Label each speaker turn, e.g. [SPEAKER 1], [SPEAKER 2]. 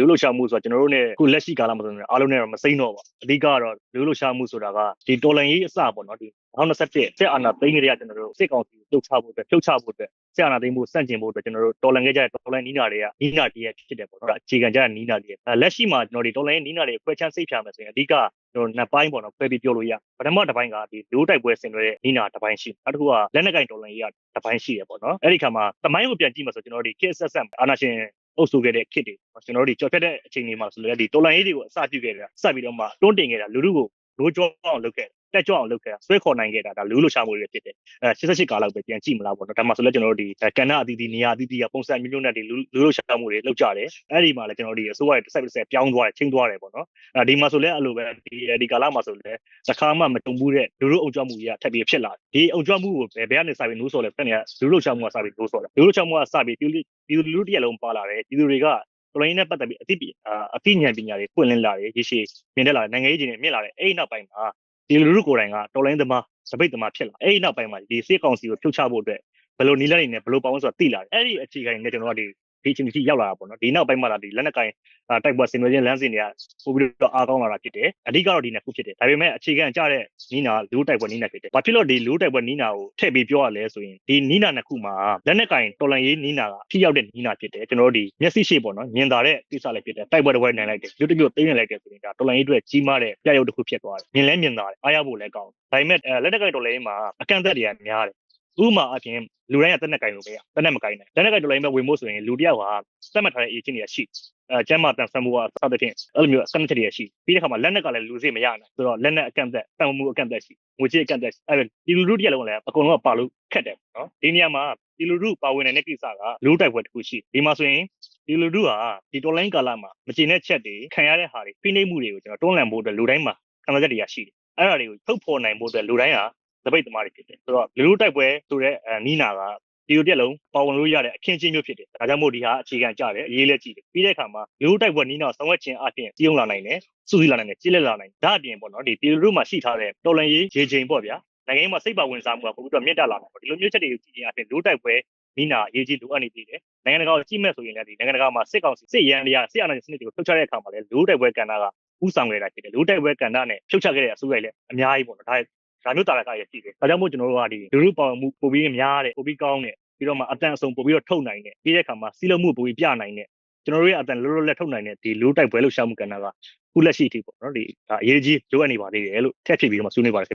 [SPEAKER 1] လူလူရှာမှုဆိုတာကျွန်တော်တို့ ਨੇ ခုလက်ရှိကာလမှာဆိုရင်အားလုံးနဲ့တော့မစိမ့်တော့ပါဘူးအဓိကတော့လူလူရှာမှုဆိုတာကဒီတော်လန်ရေးအစပေါ့နော်ဒီ2021စစ်အာဏာသိမ်းကြတဲ့ကျွန်တော်တို့စစ်ကောင်စီကိုလှုပ်ချဖို့အတွက်လှုပ်ချဖို့အတွက်စစ်အာဏာသိမ်းမှုစန့်ကျင်ဖို့အတွက်ကျွန်တော်တို့တော်လန်ခဲ့ကြတဲ့တော်လန်နီးနာတွေကနီးနာတည်းရဲ့ဖြစ်တယ်ပေါ့နော်အခြေခံကြတဲ့နီးနာတွေလက်ရှိမှာကျွန်တော်ဒီတော်လန်ရေးနီးနာတွေခွဲချမ်းစိတ်ဖြာမယ်ဆိုရင်အဓိကကျွန်တော်နှစ်ပိုင်းပေါ့နော်ခွဲပြီးပြောလို့ရပထမတစ်ပိုင်းကဒီလူတိုက်ပွဲဆင်နွှဲတဲ့နီးနာတစ်ပိုင်းရှိနောက်တစ်ခုကလက်နက်ကင်တော်လန်ရေးကတစ်ပိုင်းရှိရပေါ့နော်အဲ့ဒီခါမှာတမိုင်းကိုပြန်ကြည့်မှဆိုကျွန်တော်ဒီ KSS အာနာရှင် အုပ်စုခဲ့တဲ့ခစ်တွေကျွန်တော်တို့ဒီကြော်ဖြတ်တဲ့အချိန်တွေမှာဆိုလည်းဒီတော်လန်ရေးတွေကိုအစပြုခဲ့တာစပြီးတော့မှတွန်းတင်ခဲ့တာလူလူကိုလိုးကြောအောင်လုပ်ခဲ့ တက်ကြွအောင်လုပ်ခဲ့တာဆွဲခေါ်နိုင်ခဲ့တာဒါလူလူရှာမှုတွေဖြစ်တယ်အဲ88ကာလလောက်ပဲပြန်ကြည့်မလားပေါ့နော်ဒါမှဆိုလည်းကျွန်တော်တို့ဒီကဏ္ဍအသီးသီးနေရာအသီးသီးကပုံစံမျိုးမျိုးနဲ့ဒီလူလူရှာမှုတွေလုပ်ကြတယ်အဲ့ဒီမှာလည်းကျွန်တော်တို့ဒီအစိုးရရဲ့တစ်ဆက်တစ်ဆက်ပြောင်းသွားတယ်ချင်းသွားတယ်ပေါ့နော်အဲဒီမှာဆိုလည်းအဲ့လိုပဲဒီဒီကာလမှာဆိုလည်းတစ်ခါမှမတုံဘူးတဲ့လူလူအုံကြွမှုကြီးကထပ်ပြီးဖြစ်လာတယ်ဒီအုံကြွမှုကိုဘယ်ဘက်ကနေစပြီးနိုးဆော်လဲဖက်နေကလူလူရှာမှုကစပြီးနိုးဆော်တယ်လူလူရှာမှုကစပြီးဒီလူလူတရက်လုံးပါလာတယ်ဒီလူတွေကပလိုင်းနဲ့ပတ်သက်ပြီးအသိအသိဉာဏ်ပညာတွေပွင့်လင်းလာတယ်ရရှိမြင်တက်လာတယ်နိုင်ငံရေးကြီးတွေမြင့်လာတယ်အဲ့ဒီနောက်ပိုင်းမှာ ဒီလူလူကိုယ်တိုင်ကတော်လိုင်းသမားစပိတ်သမားဖြစ်လာအဲ့ဒီနောက်ပိုင်းမှာဒီစေကောင်စီကိုဖြုတ်ချဖို့အတွက်ဘယ်လိုနီးလန်းနေနဲ့ဘယ်လိုပေါင်းဆိုတာသိလာတယ်အဲ့ဒီအခြေခံနဲ့ကျွန်တော်တို့ကဒီ ဒီချင်းတီရောက်လာတာပေါ့နော်ဒီနောက်ပိုင်းမှာလာဒီလက်နက်ကင်တိုက်ပွဲဆင်နွှဲခြင်းလမ်းစဉ်တွေကပို့ပြီးတော့အားကောင်းလာတာဖြစ်တယ်အဓိကတော့ဒီနှစ်ခုဖြစ်တယ်ဒါပေမဲ့အခြေခံကြတဲ့နီးနာလူတိုက်ပွဲနီးနာဖြစ်တယ်ဘာဖြစ်လို့ဒီလူတိုက်ပွဲနီးနာကိုထည့်ပြီးပြောရလဲဆိုရင်ဒီနီးနာနှစ်ခုမှာလက်နက်ကင်တော်လန်ရေးနီးနာကထိရောက်တဲ့နီးနာဖြစ်တယ်ကျွန်တော်တို့ဒီမျက်စိရှိပေါ့နော်မြင်သာတဲ့ကိစ္စလည်းဖြစ်တယ်တိုက်ပွဲတစ်ပွဲနိုင်လိုက်တယ်လူတစ်မျိုးသိမ်းလိုက်တယ်ဆိုရင်ဒါတော်လန်ရေးအတွက်ကြီးမားတဲ့ပြရုပ်တစ်ခုဖြစ်သွားတယ်မြင်လဲမြင်သာတယ်အားရဖို့လည်းကောင်းတယ်ဒါပေမဲ့လက်နက်ကင်တော်လန်ရေးမှာအကန့်အသတ်တွေကများတယ် ဥပမာအပြင်လူတိုင်းကတက်နဲ့ကင်လို့မရတက်နဲ့မကင်နဲ့တက်နဲ့ကင်တော်လိုင်းမဲ့ဝင်ဖို့ဆိုရင်လူတယောက်ဟာစက်မှတ်ထားတဲ့ agent တွေကရှိအဲကျမ်းမာတန်ဆမှုကစသဖြင့်အဲ့လိုမျိုးစနစ်တွေရှိပြီးတဲ့ခါမှာလက်နက်ကလည်းလူစိမရနိုင်ဆိုတော့လက်နက်အကန့်အသတ်တန်မှုအကန့်အသတ်ရှိငွေကြေးအကန့်အသတ်အဲ့ဒီလူလူတရက်လုံးလည်းအကုန်လုံးကပါလို့ခက်တယ်နော်ဒီနေရာမှာဒီလူလူပါဝင်နေတဲ့ကိစ္စကလူတိုက်ပွဲတစ်ခုရှိဒီမှာဆိုရင်ဒီလူလူဟာဒီ online ကာလမှာမကျင်တဲ့ချက်တွေခံရတဲ့ဟာတွေဖိနှိပ်မှုတွေကိုကျွန်တော်တွန်းလှန်ဖို့အတွက်လူတိုင်းမှာခံစားချက်တွေရရှိတယ်အဲ့ဒါတွေကိုထုတ်ဖော်နိုင်ဖို့အတွက်လူတိုင်းဟာ တပိတ်သမားတွေဖြစ်တယ်ဆိုတော့လူလူတိုက်ပွဲဆိုတဲ့နီးနာကဒီလိုပြက်လုံးပါဝင်လို့ရတဲ့အခင်းချင်းမျိုးဖြစ်တယ်ဒါကြောင့်မို့ဒီဟာအခြေခံကြတယ်အရေးလက်ကြည့်တယ်ပြီးတဲ့အခါမှာလူလူတိုက်ပွဲနီးနာဆောင်ရွက်ခြင်းအပြင်ကြီးုံလာနိုင်တယ်စုစည်းလာနိုင်တယ်ကြီးလက်လာနိုင်တယ်ဒါအပြင်ပေါ့နော်ဒီပြည်လူမှာရှိထားတဲ့တော်လန်ရေးရေချိန်ပေါ့ဗျာနိုင်ငံရေးမှာစိတ်ပါဝင်စားမှုကပိုပြီးတော့မြင့်တက်လာတယ်ပေါ့ဒီလိုမျိုးချက်တွေကိုကြည့်ခြင်းအပြင်လူတိုက်ပွဲနီးနာအရေးကြီးလိုအပ်နေသေးတယ်နိုင်ငံတကာကိုကြည့်မဲ့ဆိုရင်လည်းဒီနိုင်ငံတကာမှာစစ်ကောင်စီစစ်ရန်တွေကစစ်အာဏာရှင်စနစ်တွေကိုထုတ်ချတဲ့အခါမှာလည်းလူတိုက်ပွဲကဏ္ဍကဥဆောင်ခဲ့တာဖြစ်တယ်လူတိုက်ပွဲကဏ္ဍနဲ့ဖြုတ်ချခဲ့တဲ့အစိုးရလည်းအများကြီးပေါ့နော်ဒါ ဒါမျိုးတာရကရရှိတယ်ဒါကြောင့်မို့ကျွန်တော်တို့ကဒီလူလူပေါင်မှုပိုပြီးများတယ်ပိုပြီးကောင်းတယ်ပြီးတော့မှအတန်အစုံပိုပြီးတော့ထုတ်နိုင်တယ်ပြီးတဲ့အခါမှာစီးလုံးမှုပိုပြီးပြနိုင်တယ်ကျွန်တော်တို့ရဲ့အတန်လောလောလက်ထုတ်နိုင်တဲ့ဒီလူတိုက်ပွဲလှုပ်ရှားမှုကဏ္ဍကခုလက်ရှိအထိပေါ့နော်ဒီဒါအရေးကြီးလိုအပ်နေပါသေးတယ်လို့ထက်ဖြစ်ပြီးတော့မှဆွေးနွေးပါတယ်